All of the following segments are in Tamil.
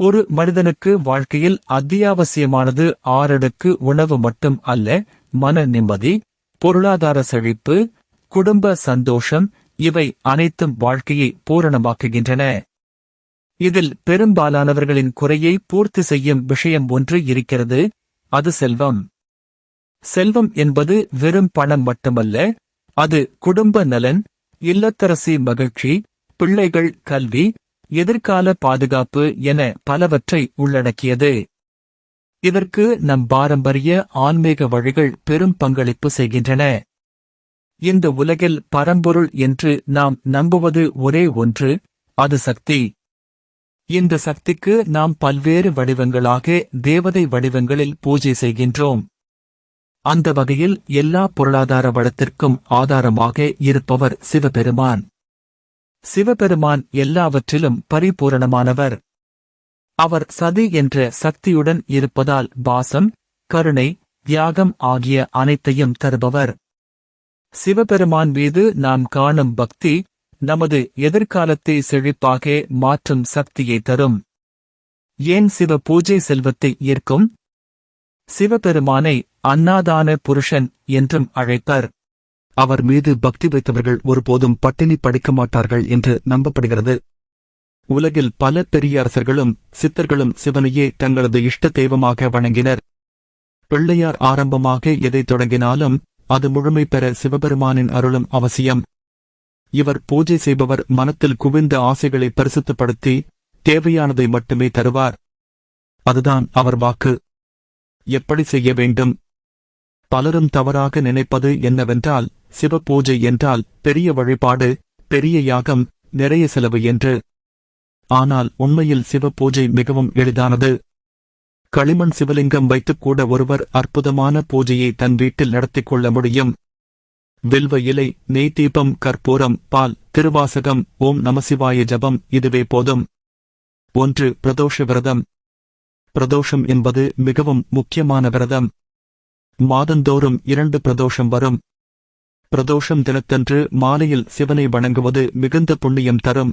ஒரு மனிதனுக்கு வாழ்க்கையில் அத்தியாவசியமானது ஆறடுக்கு உணவு மட்டும் அல்ல மன நிம்மதி பொருளாதார செழிப்பு குடும்ப சந்தோஷம் இவை அனைத்தும் வாழ்க்கையை பூரணமாக்குகின்றன. இதில் பெரும்பாலானவர்களின் குறையை பூர்த்தி செய்யும் விஷயம் ஒன்று இருக்கிறது அது செல்வம். செல்வம் என்பது வெறும் பணம் மட்டுமல்ல அது குடும்ப நலன் இல்லத்தரசி மகிழ்ச்சி பிள்ளைகள் கல்வி எதிர்கால பாதுகாப்பு என பலவற்றை உள்ளடக்கியது. இதற்கு நம் பாரம்பரிய ஆன்மீக வழிகள் பெரும் பங்களிப்பு செய்கின்றன. இந்த உலகில் பரம்பொருள் என்று நாம் நம்புவது ஒரே ஒன்று அது சக்தி. இந்த சக்திக்கு நாம் பல்வேறு வடிவங்களாக தேவதை வடிவங்களில் பூஜை செய்கின்றோம். அந்த வகையில் எல்லா பொருளாதார வளத்திற்கும் ஆதாரமாக இருப்பவர் சிவபெருமான். சிவபெருமான் எல்லாவற்றிலும் பரிபூரணமானவர். அவர் சதி என்ற சக்தியுடன் இருப்பதால் பாசம் கருணை தியாகம் ஆகிய அனைத்தையும் தருபவர். சிவபெருமான் மீது நாம் காணும் பக்தி நமது எதிர்காலத்தை செழிப்பாக மாற்றும் சக்தியை தரும். ஏன் சிவ பூஜை செல்வத்தை ஈர்க்கும் சிவபெருமானை அன்னாதான புருஷன் என்றும் அழைப்பர். அவர் மீது பக்தி வைத்தவர்கள் ஒருபோதும் பட்டினி படிக்க மாட்டார்கள் என்று நம்பப்படுகிறது. உலகில் பல பெரிய அரசர்களும் சித்தர்களும் சிவனையே தங்களது இஷ்ட தெய்வமாக வணங்கினர். பிள்ளையார் ஆரம்பமாக எதை தொடங்கினாலும் அது முழுமை பெற சிவபெருமானின் அருளும் அவசியம். இவர் பூஜை செய்பவர் மனத்தில் குவிந்த ஆசைகளை பரிசுத்தப்படுத்தி தேவையானதை மட்டுமே தருவார். அதுதான் அவர் வாக்கு. எப்படி செய்ய வேண்டும்? பலரும் தவறாக நினைப்பது என்னவென்றால் சிவ பூஜை என்றால் பெரிய வழிபாடு பெரிய யாகம் நிறைய செலவு என்று. ஆனால் உண்மையில் சிவ பூஜை மிகவும் எளிதானது. களிமண் சிவலிங்கம் வைத்துக்கூட ஒருவர் அற்புதமான பூஜையை தன் வீட்டில் நடத்திக் கொள்ள முடியும். வில்வ இலை நெய் தீபம் கற்பூரம் பால் திருவாசகம் ஓம் நமசிவாய ஜபம் இதுவே போதும். ஒன்று பிரதோஷ விரதம். பிரதோஷம் என்பது மிகவும் முக்கியமான விரதம். மாதந்தோறும் இரண்டு பிரதோஷம் வரும். பிரதோஷம் தினத்தன்று மாலையில் சிவனை வணங்குவது மிகுந்த புண்ணியம் தரும்.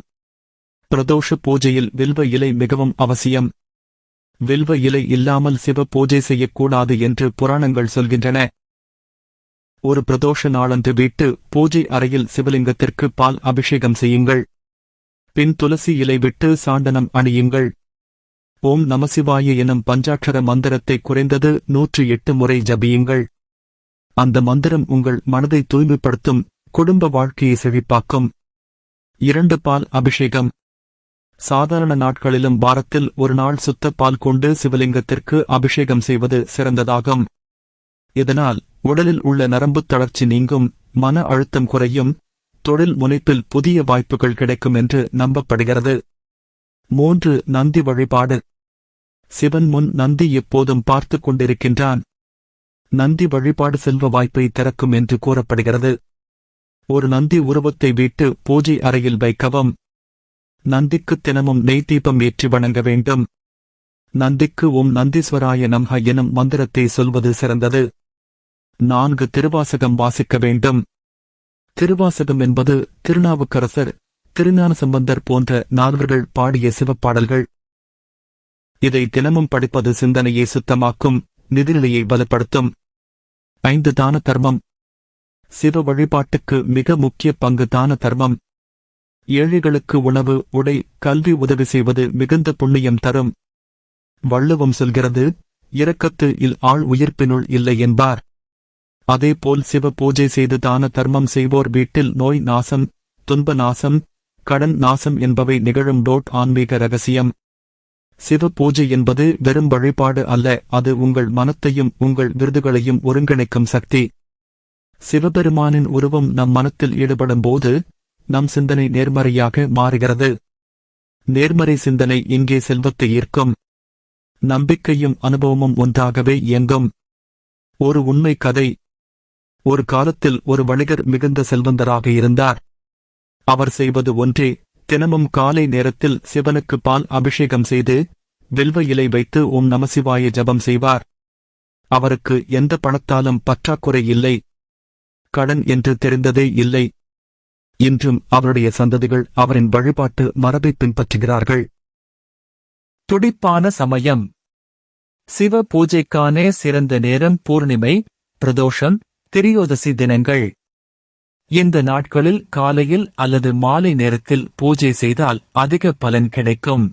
பிரதோஷ பூஜையில் வில்வ இலை மிகவும் அவசியம். வில்வ இலை இல்லாமல் சிவ பூஜை செய்யக்கூடாது என்று புராணங்கள் சொல்கின்றன. ஒரு பிரதோஷ நாளன்று வீட்டு பூஜை அறையில் சிவலிங்கத்திற்கு பால் அபிஷேகம் செய்யுங்கள். பின் துளசி இலை விட்டு சாண்டனம் அணியுங்கள். ஓம் நமசிவாய எனும் பஞ்சாட்சர மந்திரத்தை குறைந்தது நூற்றி எட்டு முறை ஜபியுங்கள். அந்த மந்திரம் உங்கள் மனதை தூய்மைப்படுத்தும் குடும்ப வாழ்க்கையை செவிப்பாக்கும் இரண்டு பால் அபிஷேகம். சாதாரண நாட்களிலும் வாரத்தில் ஒரு நாள் சுத்த பால் கொண்டு சிவலிங்கத்திற்கு அபிஷேகம் செய்வது சிறந்ததாகும். இதனால் உடலில் உள்ள நரம்புத் தளர்ச்சி நீங்கும் மன அழுத்தம் குறையும் தொழில் முனைப்பில் புதிய வாய்ப்புகள் கிடைக்கும் என்று நம்பப்படுகிறது. மூன்று நந்தி வழிபாடு. சிவன் முன் நந்தி எப்போதும் பார்த்துக் கொண்டிருக்கின்றான். நந்தி வழிபாடு செல்வ வாய்ப்பை திறக்கும் என்று கூறப்படுகிறது. ஒரு நந்தி உருவத்தை வீட்டு பூஜை அறையில் வைக்கவும். நந்திக்கு தினமும் நெய் தீபம் ஏற்றி வணங்க வேண்டும். நந்திக்கு ஓம் நந்தீஸ்வராய நம்ஹ எனும் மந்திரத்தை சொல்வது சிறந்தது. நான்கு திருவாசகம் வாசிக்க வேண்டும். திருவாசகம் என்பது திருநாவுக்கரசர் திருஞான சம்பந்தர் போன்ற நால்வர்கள் பாடிய சிவப்பாடல்கள். இதை தினமும் படிப்பது சிந்தனையை சுத்தமாக்கும். நிதிநிலையை பலப்படுத்தும். ஐந்து தான தர்மம். சிவ வழிபாட்டுக்கு மிக முக்கிய பங்கு தான தர்மம். ஏழைகளுக்கு உணவு உடை கல்வி உதவி செய்வது மிகுந்த புண்ணியம் தரும். வள்ளுவம் சொல்கிறது இரக்கத்து இல் ஆள் உயிர்ப்பினுள் இல்லை என்பார். அதேபோல் சிவ பூஜை செய்து தான தர்மம் செய்வோர் வீட்டில் நோய் நாசம் துன்ப நாசம் கடன் நாசம் என்பவை நிகழும் டோட் ஆன்மீக ரகசியம். சிவ பூஜை என்பது வெறும் வழிபாடு அல்ல அது உங்கள் மனத்தையும் உங்கள் விருதுகளையும் ஒருங்கிணைக்கும் சக்தி. சிவபெருமானின் உருவம் நம் மனத்தில் ஈடுபடும் போது நம் சிந்தனை நேர்மறையாக மாறுகிறது. நேர்மறை சிந்தனை இங்கே செல்வத்தை ஈர்க்கும். நம்பிக்கையும் அனுபவமும் ஒன்றாகவே இயங்கும். ஒரு உண்மை கதை. ஒரு காலத்தில் ஒரு வணிகர் மிகுந்த செல்வந்தராக இருந்தார். அவர் செய்வது ஒன்றே. தினமும் காலை நேரத்தில் சிவனுக்கு பால் அபிஷேகம் செய்து வில்வ இலை வைத்து ஓம் நமசிவாய ஜபம் செய்வார். அவருக்கு எந்த பணத்தாலும் பற்றாக்குறை இல்லை. கடன் என்று தெரிந்ததே இல்லை. இன்றும் அவருடைய சந்ததிகள் அவரின் வழிபாட்டு மரபை பின்பற்றுகிறார்கள். துடிப்பான சமயம். சிவ பூஜைக்கான சிறந்த நேரம் பூர்ணிமை பிரதோஷம் திரியோதசி தினங்கள். இந்த நாட்களில் காலையில் அல்லது மாலை நேரத்தில் பூஜை செய்தால் அதிக பலன் கிடைக்கும்.